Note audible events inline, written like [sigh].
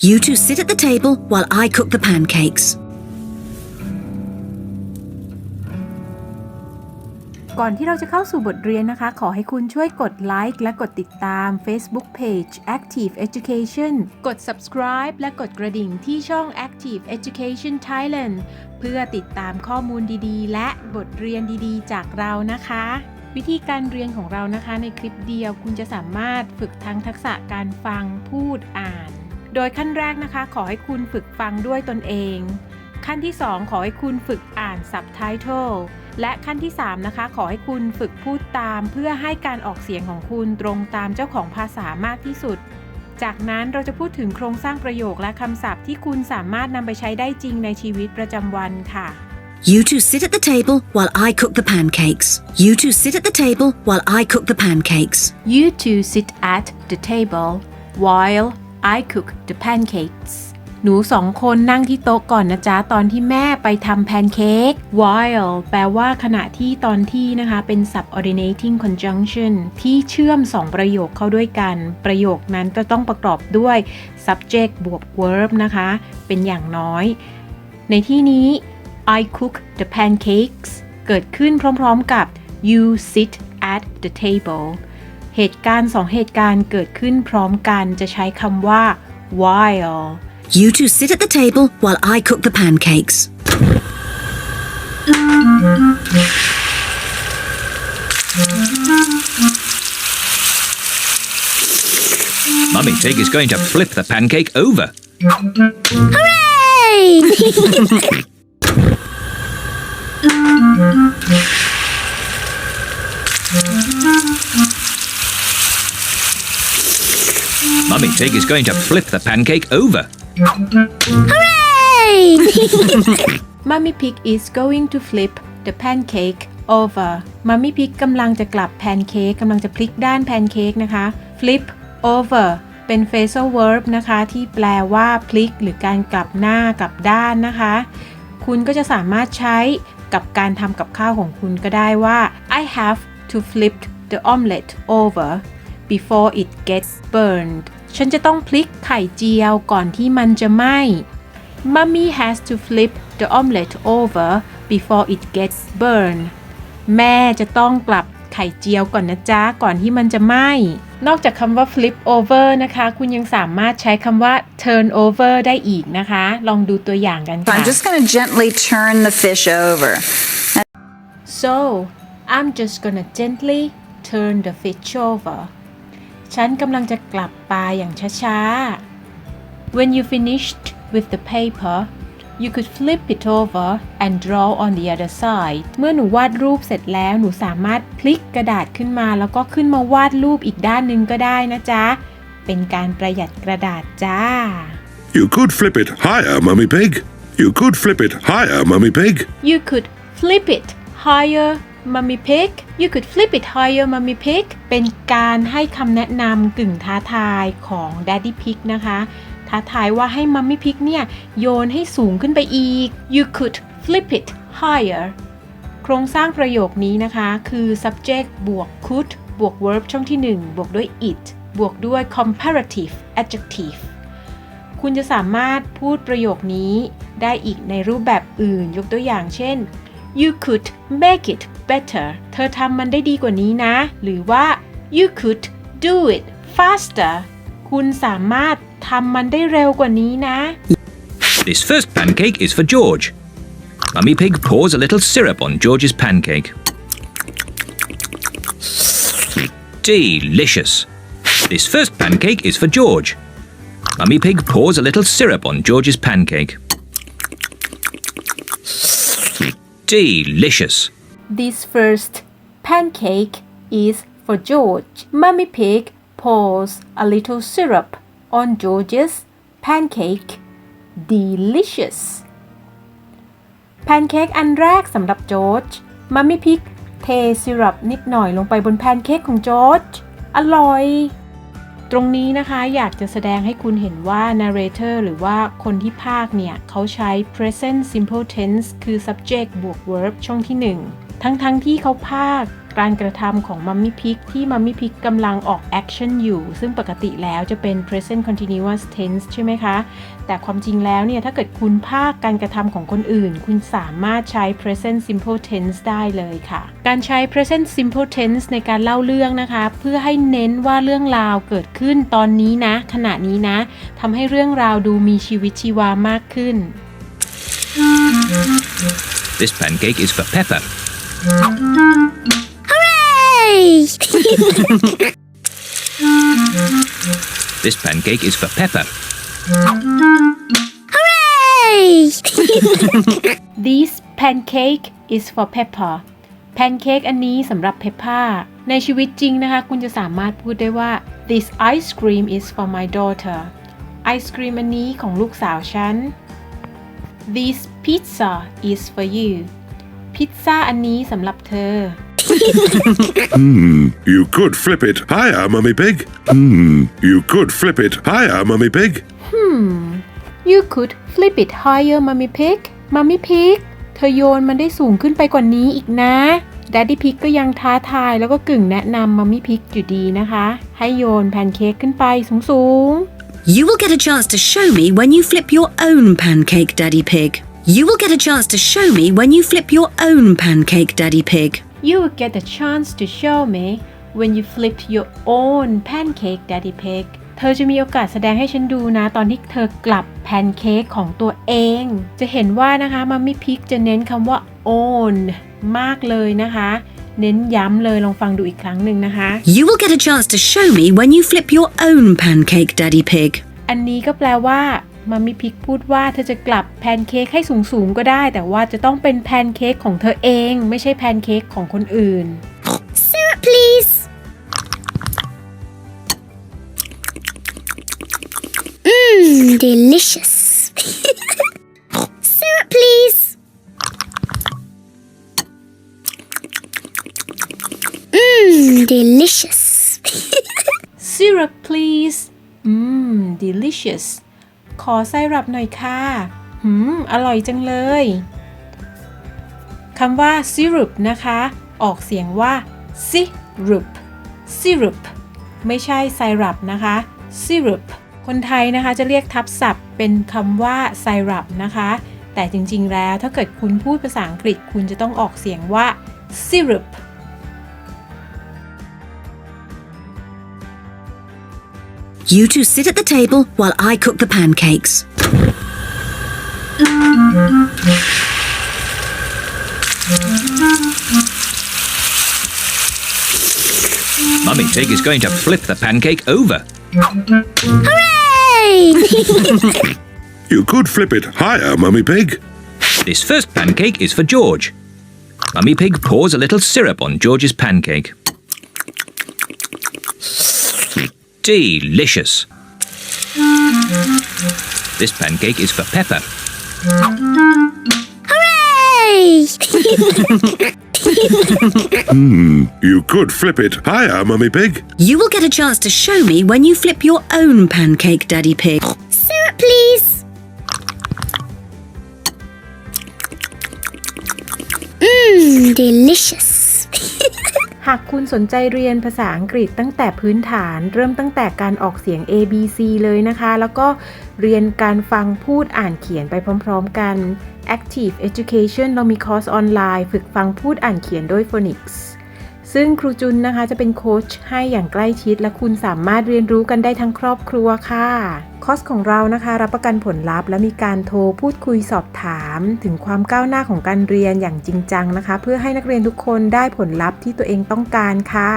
You two sit at the table while I cook the pancakes. ก่อนที่เราจะเข้าสู่บทเรียนนะคะ ขอให้คุณช่วยกดไลค์และกดติดตาม Facebook Page Active Education กด subscribe และกดกระดิ่งที่ช่อง Active Education Thailand เพื่อติดตามข้อมูลดีๆ และบทเรียนดีๆ จากเรานะคะ วิธีการเรียนของเรานะคะในคลิปเดียวคุณจะสามารถฝึกทั้งทักษะการฟังพูดอ่าน โดยขั้นแรกนะคะ ขอให้คุณฝึกฟังด้วยตนเอง ขั้นที่ 2 ขอให้คุณฝึกอ่าน subtitle และขั้นที่ 3 นะคะ ขอให้คุณฝึกพูดตาม เพื่อให้การออกเสียงของคุณตรงตามเจ้าของภาษามากที่สุด จากนั้นเราจะพูดถึงโครงสร้างประโยคและคำศัพท์ที่คุณสามารถนำไปใช้ได้จริงในชีวิตประจำวันค่ะ You two sit at the table while I cook the pancakes. You two sit at the table while I cook the pancakes. You two sit at the table while I cook the pancakes หนูสองคนนั่งที่โต๊ะก่อนนะจ๊ะ ตอนที่แม่ไปทำแพนเค้ก while แปลว่าขณะที่ตอนที่นะคะ เป็น subordinating conjunction ที่เชื่อมสองประโยคเข้าด้วยกัน ประโยคนั้นจะต้องประกอบด้วย subject บวก verb นะคะ เป็นอย่างน้อย ในที่นี้ I cook the pancakes เกิดขึ้นพร้อมๆกับ you sit at the table เหตุการณ์สองเหตุการณ์เกิดขึ้นพร้อมกันจะใช้คำว่า while You two sit at the table while I cook the pancakes. Mummy Pig is going to flip the pancake over. Mummy Pig is going to flip the pancake over. Mummy Pig is going to flip the pancake over Mummy Pig กำลังจะกลับแพนเค้กกำลังจะพลิกด้านแพนเค้กนะคะ flip over เป็น phrasal verb นะคะ ที่แปลว่าพลิก หรือการกลับหน้ากลับด้านนะคะ คุณก็จะสามารถใช้กับการทำกับข้าวของคุณก็ได้ว่า I have to flip the omelette over before it gets burned ฉันจะต้องพลิกไข่เจียวก่อนที่มันจะไหม้ Mummy has to flip the omelette over before it gets burned แม่จะต้องกลับไข่เจียวก่อนนะจ๊ะ ก่อนที่มันจะไหม้ นอกจากคำว่า flip over นะคะ คุณยังสามารถใช้คำว่า turn over ได้อีกนะคะ ลองดูตัวอย่างกัน So ค่ะ I'm just going to gently turn the fish over. So I'm just gonna gently turn the fish over ฉันกำลังจะกลับปลาอย่างช้าๆ When you finished with the paper you could flip it over and draw on the other side เมื่อหนูวาดรูปเสร็จแล้วหนูสามารถพลิกกระดาษขึ้นมา แล้วก็ขึ้นมาวาดรูปอีกด้านหนึ่งก็ได้นะจ๊ะ เป็นการประหยัดกระดาษจ้า You could flip it higher, Mummy Pig. You could flip it higher, Mummy Pig. You could flip it higher mummy pig You could flip it higher mummy pig เป็นการให้คำแนะนำกึ่งท้าทายของ daddy pig นะคะ ท้าทายว่าให้ mummy pig เนี่ย โยนให้สูงขึ้นไปอีก You could flip it higher โครงสร้างประโยคนี้นะคะ คือ subject บวก could บวก verb ช่องที่ 1 บวกด้วย it บวกด้วย comparative adjective คุณจะสามารถพูดประโยคนี้ได้อีกในรูปแบบอื่น ยกตัวอย่างเช่น you could make it better เธอทำมันได้ดีกว่านี้นะ หรือว่า you could do it faster คุณสามารถทำมันได้เร็วกว่านี้นะ This first pancake is for George. Mummy Pig pours a little syrup on George's pancake. Delicious. This first pancake is for George. Mummy Pig pours a little syrup on George's pancake. Delicious. This first pancake is for George. Mummy Pig pours a little syrup on George's pancake. Delicious. แพนเค้กอันแรกสำหรับจอร์จมัมมี่พิกเทซิรัปนิดหน่อยลงไปบนแพนเค้กของจอร์จอร่อย ตรงนี้นะคะอยากจะแสดงให้คุณเห็นว่า narrator หรือว่าคนที่พากเนี่ย เขาใช้ present simple tense คือ subject บวก verb ช่องที่ 1 ทั้งๆทที่เขาพากย์การกระทำของมัมมี่พิกที่มัมมี่พิกกำลังออกแอคชั่นอยู่ ซึ่งปกติแล้วจะเป็น present continuous tense ใช่ไหมคะ แต่ความจริงแล้วเนี่ย ถ้าเกิดคุณภาคการกระทำของคนอื่น คุณสามารถใช้ present simple tense ได้เลยค่ะ การใช้ present simple tense ในการเล่าเรื่องนะคะ เพื่อให้เน้นว่าเรื่องราวเกิดขึ้นตอนนี้นะ ขณะนี้นะทำให้เรื่องราวดูมีชีวิตชีวามากขึ้น This pancake is for Pepper. Hooray! This pancake is for Pepper. Hooray! This pancake is for Pepper pancake อันนี้สำหรับ Peppa ในชีวิตจริงนะคะ คุณจะสามารถพูดได้ว่า this ice cream is for my daughter ไอศครีมอันนี้ของลูกสาวฉัน this pizza is for you พิซซ่าอันนี้สำหรับเธอ You could flip it higher, Mummy Pig. Hmm. You could flip it higher, Mummy Pig. You could flip it higher Mummy Pig Mummy Pig เธอโยนมันได้สูงขึ้นไปกว่านี้อีกนะ Daddy Pig ก็ยังท้าทายแล้วก็กึ่งแนะนำ Mummy Pig อยู่ดีนะคะ ให้โยนแพนเค้กขึ้นไปสูง You will get a chance to show me when you flip your own pancake, Daddy Pig. You will get a chance to show me when you flip your own pancake, Daddy Pig. ๆ You will get a chance to show me when you flip your own pancake Daddy Pig เธอจะมีโอกาสแสดงให้ฉันดูนะตอนที่เธอกลับแพนเค้กของตัวเอง จะเห็นว่านะคะมัมมี่พิกจะเน้นคำว่า own มากเลยนะคะ เน้นย้ำเลยลองฟังดูอีกครั้งหนึ่งนะคะ You will get a chance to show me when you flip your own pancake, Daddy Pig. อันนี้ก็แปลว่า มัมมี่พิกพูดว่าเธอจะกลับแพนเค้กให้สูงๆก็ได้ แต่ว่าจะต้องเป็นแพนเค้กของเธอเอง ไม่ใช่แพนเค้กของคนอื่น Syrup, please. Mmm, delicious. Syrup, please. Mmm, delicious. syrup please อืม delicious ขอไซรัปหน่อยค่ะ หืม อร่อยจังเลย คำว่า syrup นะคะ ออกเสียงว่า syrup syrup ไม่ใช่ไซรัปนะคะ syrup คนไทยนะคะจะเรียกทับศัพท์เป็นคำว่าไซรัปนะคะ แต่จริงๆแล้วถ้าเกิดคุณพูดภาษาอังกฤษคุณจะต้องออกเสียงว่า syrup You two sit at the table while I cook the pancakes. Mummy Pig is going to flip the pancake over. Hooray! [laughs] You could flip it higher, Mummy Pig. This first pancake is for George. Mummy Pig pours a little syrup on George's pancake. Delicious. This pancake is for Pepper. Hooray! [laughs] Hmm, you could flip it higher, Mummy Pig. You will get a chance to show me when you flip your own pancake, Daddy Pig. Syrup, please. Mmm, delicious. หากคุณสนใจเรียนภาษาอังกฤษตั้งแต่พื้นฐาน เริ่มตั้งแต่การออกเสียง A B C เลยนะคะ แล้วก็เรียนการฟังพูดอ่านเขียนไปพร้อม ๆ กัน Active Education เรามีคอร์สออนไลน์ ฝึกฟังพูดอ่านเขียนด้วย Phonics ซึ่งครูจุนนะคะจะเป็นโค้ชให้อย่างใกล้ชิด และคุณสามารถเรียนรู้กันได้ทั้งครอบครัวค่ะคอสของเรานะคะ รับประกันผลลัพธ์ และมีการโทรพูดคุยสอบถาม ถึงความก้าวหน้าของการเรียนอย่างจริงจังนะคะ เพื่อให้นักเรียนทุกคนได้ผลลัพธ์ที่ตัวเองต้องการค่ะ